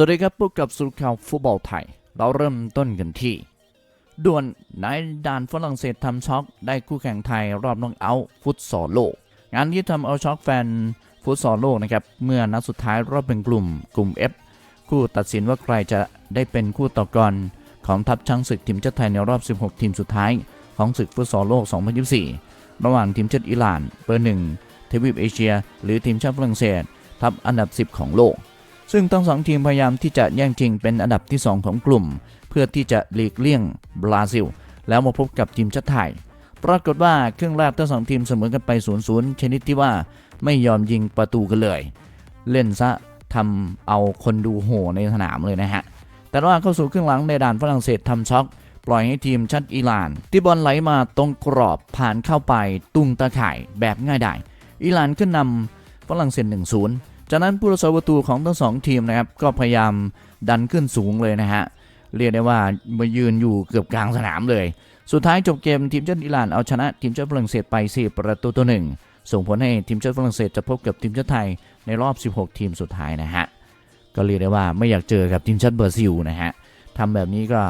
สวัสดีครับพบกับสุดข่าวฟุตบอลไทย เราเริ่มต้นกันที่ด่วนนายด่านฝรั่งเศสทำช็อก ได้คู่แข่งไทยรอบน้องเอาท์ฟุตซอลโลก งานที่ทำเอาช็อกแฟนฟุตซอลโลกนะครับ เมื่อนัดสุดท้ายรอบเป็นกลุ่มกลุ่ม F คู่ตัดสินว่าใครจะได้เป็นคู่ต่อกรของทัพช้างศึกทีมชาติไทยในรอบ 16 ทีมสุดท้ายของศึกฟุตซอลโลก 2024 ระหว่างทีมชาติอิหร่านเบอร์หนึ่งทวีปเอเชีย หรือทีมชาติฝรั่งเศส ทัพอันดับ 10 ของโลก ซึ่งทั้งสองทีมพยายามที่จะแย่งชิงเป็นอันดับที่ 2 ของกลุ่ม เพื่อที่จะหลีกเลี่ยงบราซิล แล้วมาพบกับทีมชาติไทย ปรากฏว่าครึ่งแรกทั้งสองทีมเสมอกันไป0-0ชนิดที่ว่าไม่ยอมยิงประตูกันเลย เล่นซะทำเอาคนดูโห่ในสนามเลยนะฮะ แต่ว่าเข้าสู่ครึ่งหลังในด่านฝรั่งเศสทำช็อก ปล่อยให้ทีมชัดอิหร่าน ที่บอลไหลมาตรงกรอบผ่านเข้าไปตุ้งตาข่ายแบบง่ายดายอิหร่านขึ้นนำฝรั่งเศส1-0 จากนั้นผู้รักษาประตูของทั้งสองทีมนะครับก็พยายามดันขึ้นสูงเลยนะฮะเรียกได้ว่ามายืนอยู่เกือบกลางสนามเลย สุดท้ายจบเกมทีมชาติอิหร่านเอาชนะทีมชาติฝรั่งเศสไป 4 ประตูต่อหนึ่งส่งผลให้ทีมชาติฝรั่งเศสจะพบกับทีมชาติไทยในรอบ 16 ทีมสุดท้ายนะฮะก็เรียกได้ว่าไม่อยากเจอกับทีมชาติบอราซิลนะฮะทำแบบนี้ก็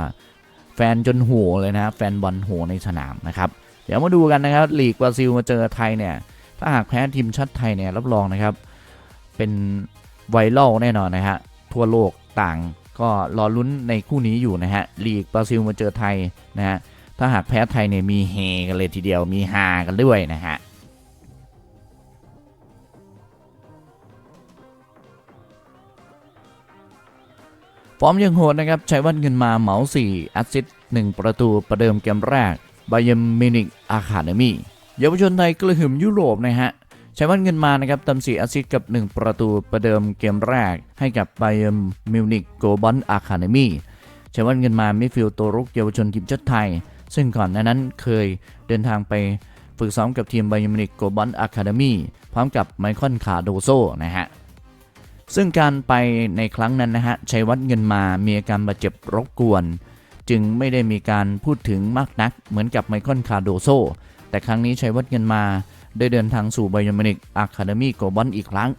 แฟนจนหัวเลยนะแฟนบอลโหัวในสนามนะครับเดี๋ยวมาดูกันนะครับลีกบราซิลมาเจอไทยเนี่ยถ้าหากแพ้ทีมชาติไทยเนี่ยรับรองนะครับ เป็นไวรัลแน่นอนนะฮะ ทั่วโลกต่างก็รอลุ้นในคู่นี้อยู่นะฮะลีกบราซิลมาเจอไทยนะฮะถ้าหากแพ้ไทยเนี่ยมีเฮกันเลยทีเดียวมีฮากันด้วยนะฮะฟอร์มยังโหดนะครับใช้วันเงินมาเหมา4แอสซิสต์1ประตูประเดิมเกมแรกบ a ย e r n มินิกอาคาเดมีเยาวชนไทยกระหึ่มยุโรปนะฮะ ใช้วันเงินมานะครับตำ4แอสซิสต์กับ 1 ประตูประเดิมเกมแรก ให้กับ b ย e r n มิวนิกโกบอลอาคาเดมีใช้วันเงินมามิฟิลตัวรุกเยาวชนทีมชาติไทย ซึ่งก่อนหน้านั้นเคยเดินทางไปฝึกซ้อมกับทีม b ย e r n มินิกโกบอลอาคาเดมีพร้อมกับไมคอนคาโดโซนะฮะซึ่งการไปในครั้งนั้นนะฮะชัยวัฒน์เงินมามีอาการบาดเจ็บรบกวน จึงไม่ได้มีการพูดถึงมากนักเหมือนกับไมคอนคาโดโซ แต่ครั้งนี้ชัยวัฒน์เงินมา ได้เดินทางสู่ไบยอมินิกอะคาเดมีโกบอลอีกครั้ง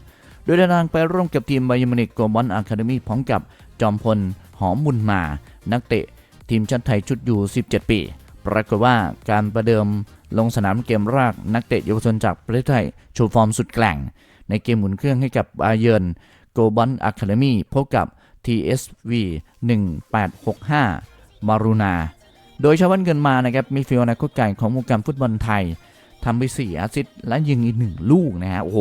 โดยเดินทางไปร่วมกับทีมไบยอมินิกโกบอลอะคาเดมีพร้อมกับจอมพลหอมบุญมา นักเตะ ทีมชาติไทยชุดอยู่ 17 ปี ปรากฏว่าการประเดิมลงสนามเกมแรกนักเตะเยาวชนจากประเทศไทยโชว์ฟอร์มสุดแกร่ง ในเกมหมุนเครื่องให้กับบาเยิร์นโกบอลอะคาเดมีพบกับ TSV 1865 มารูนา โดยชาวันเกินมานะครับมีฟิลนาคตไก่ของวงการฟุตบอลไทย ทำไป 4 แอสซิสต์และยิงอีก 1 ลูกนะฮะโอ้โห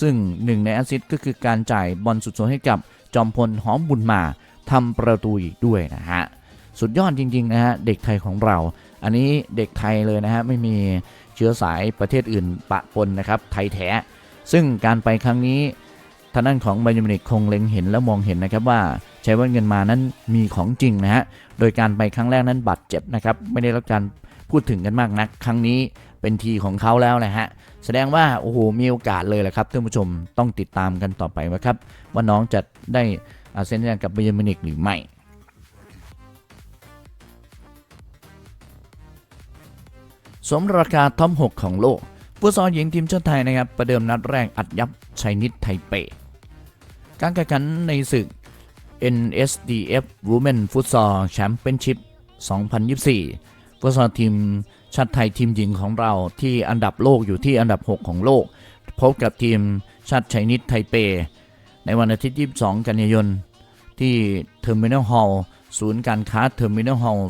ซึ่ง1ในแอสซิสต์ก็คือการจ่ายบอลสุดโซนให้กับจอมพลหอมบุญมาทำประตูอีกด้วยนะฮะสุดยอดจริง ๆ นะฮะ เด็กไทยของเรา อันนี้เด็กไทยเลยนะฮะ ไม่มีเชื้อสายประเทศอื่นปะปนนะครับ ไทยแท้ ซึ่งการไปครั้งนี้ทางด้านของไบยมินิกคงเล็งเห็นและมองเห็นนะครับว่าใช้วันเงินมานั้นมีของจริงนะฮะ โดยการไปครั้งแรกนั้นบาดเจ็บนะครับ ไม่ได้รับการพูดถึงกันมากนัก ครั้งนี้ เป็นทีของเขาแล้วนะฮะ แสดงว่าโอ้โหมีโอกาสเลยแหละครับท่านผู้ชมต้องติดตามกันต่อไปว่าครับว่าน้องจะได้เซ็นต์กับไบยมินิกหรือไม่สมราคาท็อป6ของโลกฟุตซอลหญิงทีมชาติไทยนะครับประเดิมนัดแรกอัดยับชัยนิดไทเป การแข่งขันในศึก NSDF Women Futsal Championship 2024 ฟุตซอลทีม ชาติไทยทีมหญิงของเราที่อันดับโลกอยู่ที่อันดับ 6 ของโลก พบกับทีมชาติไชนิดไทเป ในวันอาทิตย์ 22 กันยายนที่ Terminal Hall ศูนย์การค้า Terminal Hall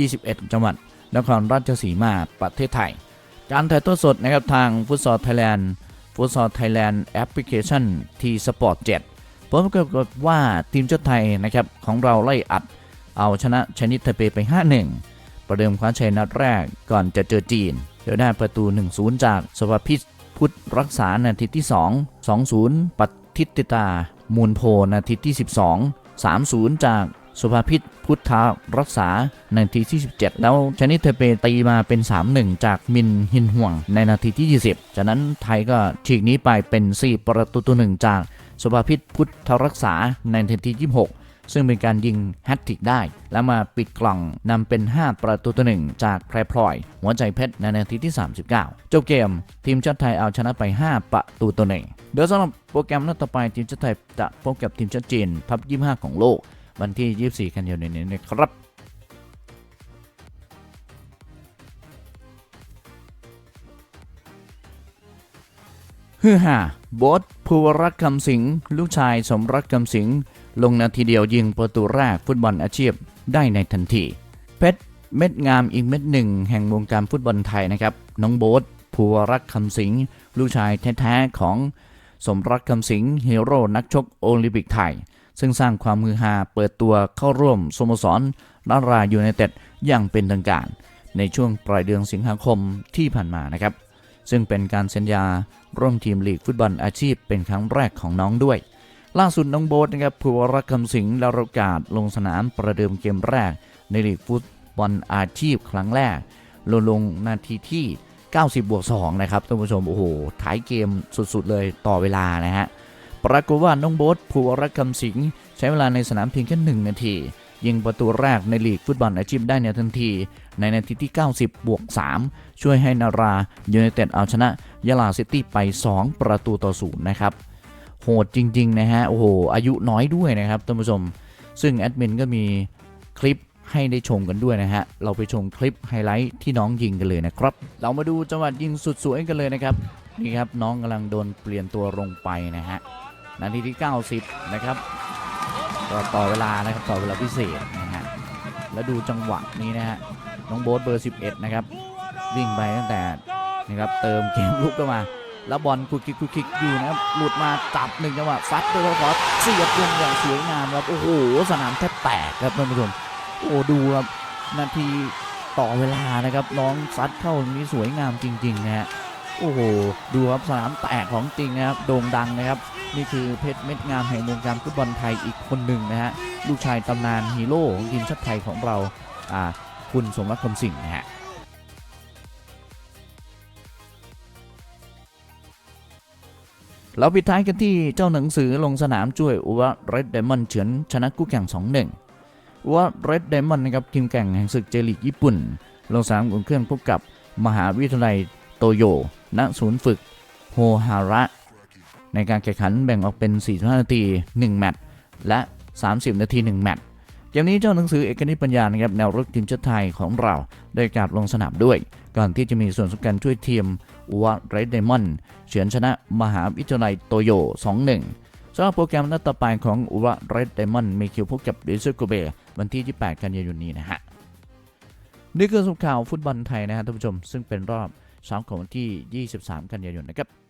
21 จังหวัดนครราชสีมาประเทศไทย การถ่ายทอดสดนะครับทางฟุตซอลไทยแลนด์ฟุตซอลไทยแลนด์แอปพลิเคชันทีสปอร์ต7พบกับว่าทีมชาติไทยนะครับของเราไล่อัดเอาชนะชนิดไทเปไป 5-1 ประเดิมคว้าชัยนัดแรกก่อนจะเจอจีนโดยได้ประตู 1-0 จากสภาพิษพุทธรักษานาทีที่ 2 2-0 ปัทิติตา มูลโพนาทีที่ 12 3-0 จากสุภาพิษพุทธารักษาในนาทีที่ 17 แล้วชนิดเทเปตีมาเป็น 3-1 จากมินฮินห่วงในนาทีที่ 20 จากนั้นไทยก็ฉีกนี้ไปเป็น 4 ประตูต่อ1จากสุภาพิษพุทธรักษาในนาทีที่ 26 ซึ่งเป็นการยิงแฮตทริกได้ แล้วมาปิดกล่องนำเป็น 5 ประตูต่อหนึ่งจากแพรพลอย หัวใจเพชรในนาทีที่ 39 จบเกม ทีมชาติไทยเอาชนะไป 5 ประตูต่อหนึ่งเดี๋ยวสำหรับโปรแกรมนัดต่อไปทีมชาติไทยจะพบกับทีมชาติจีนทัพ25 ของโลก วันที่ 24 กันยายนนี้นะครับฮือฮาโบทภูวรักษ์คำสิง ลูกชายสมรักคำสิง ลงนาทีเดียวยิงประตูแรกฟุตบอลอาชีพได้ในทันที เพชรเม็ดงามอีกเม็ดหนึ่ง แห่งวงการฟุตบอลไทยนะครับ น้องโบ๊ทภูวรักษ์คำสิงลูกชายแท้ๆของสมรักคำสิงฮีโร่นักชกโอลิมปิกไทย ซึ่งสร้างความมือฮาเปิดตัวเข้าร่วมสโมสรนารายูไนเต็ดอย่างเป็นทางการ ในช่วงปลายเดือนสิงหาคมที่ผ่านมานะครับ ซึ่งเป็นการเซ็นยาร่วมทีมลีกฟุตบอลอาชีพเป็นครั้งแรกของน้องด้วย ล่าสุดน้องโบ๊ทนะครับภูวรักคำสิงห์ด้รับโอกาสลงสนามประเดิมเกมแรก ในลีกฟุตบอลอาชีพครั้งแรก ลงลงนาทีที่ 90บวก2นะครับท่านผู้ชม โอ้โหท้ายเกมสุดๆเลยต่อเวลานะฮะ ปรากฏว่าน้องโบ๊ทภูวรักคำสิงห์ใช้เวลาในสนามเพียงแค่1นาที ยิงประตูแรกในลีกฟุตบอลอาชีพได้ในทันที ในนาทีที่ 90บวก3ช่วยให้นารายูไนเต็ดเอาชนะยะลาซิตี้ไป 2 ประตูต่อศูนย์นะครับ โหดจริง ๆ นะฮะ โอ้โห อายุน้อยด้วยนะครับท่านผู้ชม ซึ่งแอดมินก็มีคลิปให้ได้ชมกันด้วยนะฮะ เราไปชมคลิปไฮไลท์ที่น้องยิงกันเลยนะครับ เรามาดูจังหวะยิงสุดสวยกันเลยนะครับ นี่ครับน้องกำลังโดนเปลี่ยนตัวลงไปนะฮะ นาทีที่ 90 นะครับต่อเวลานะครับต่อเวลาพิเศษนะฮะ แล้วดูจังหวะนี้นะฮะ น้องโบ๊ทเบอร์ 11 นะครับ วิ่งไปตั้งแต่นะครับเติมเกมลุกเข้ามา แล้วบอลคุกคิกคุกคิกอยู่นะครับหลุดมาจับหนึ่งจังหวะซัดด้วยเขาขอเสียบลงอย่างสวยงามครับโอ้โหสนามแทบแตกครับท่านผู้ชมโอ้ดูครับนาทีต่อเวลานะครับน้องซัดเข้าตรงนี้สวยงามจริง ๆ นะฮะโอ้โหดูครับสนามแตกของจริงนะครับโด่งดังนะครับ นี่คือเพชรเม็ดงามแห่งวงการฟุตบอลไทยอีกคนหนึ่งนะฮะลูกชายตำนานฮีโร่ของทีมชาติไทยของเราอ่าคุณสมรักคำสิงห์นะฮะ เราปิดท้ายกันที่เจ้าหนังสือลงสนามช่วยอุวะเรดเดมอนเฉือนชนะคู่แข่ง 2-1อุวะเรดเดมอนนะครับทีมแข่งแห่งศึกเจลีกญี่ปุ่น ลงสนามอุ่นเครื่องพบกับมหาวิทยาลัยโตโยณศูนย์ฝึกโฮฮาระ ในการแข่งขันแบ่งออกเป็น 45 นาที 1 แมตช์และ 30 นาที 1 แมตช์เกมนี้เจ้าหนังสือเอกนิปัญญานะครับแนวรุกทีมชาติไทยของเราได้การลงสนามด้วย ก่อนที่จะมีส่วนสำคัญช่วยทีม วะเรดเดมอนเฉือนชนะมหาวิทยาลัยโตโย 2-1สำหรับโปรแกรมนัดต่อไปของอุระเรดเดมอนมีคิวพบกับดิซึโกเบวันที่ 28 กันยายนนี้นะฮะนี่คือสุข่าวฟุตบอลไทยนะฮะท่านผู้ชมซึ่งเป็นรอบเช้าของวันที่ 23 กันยายนนะครับ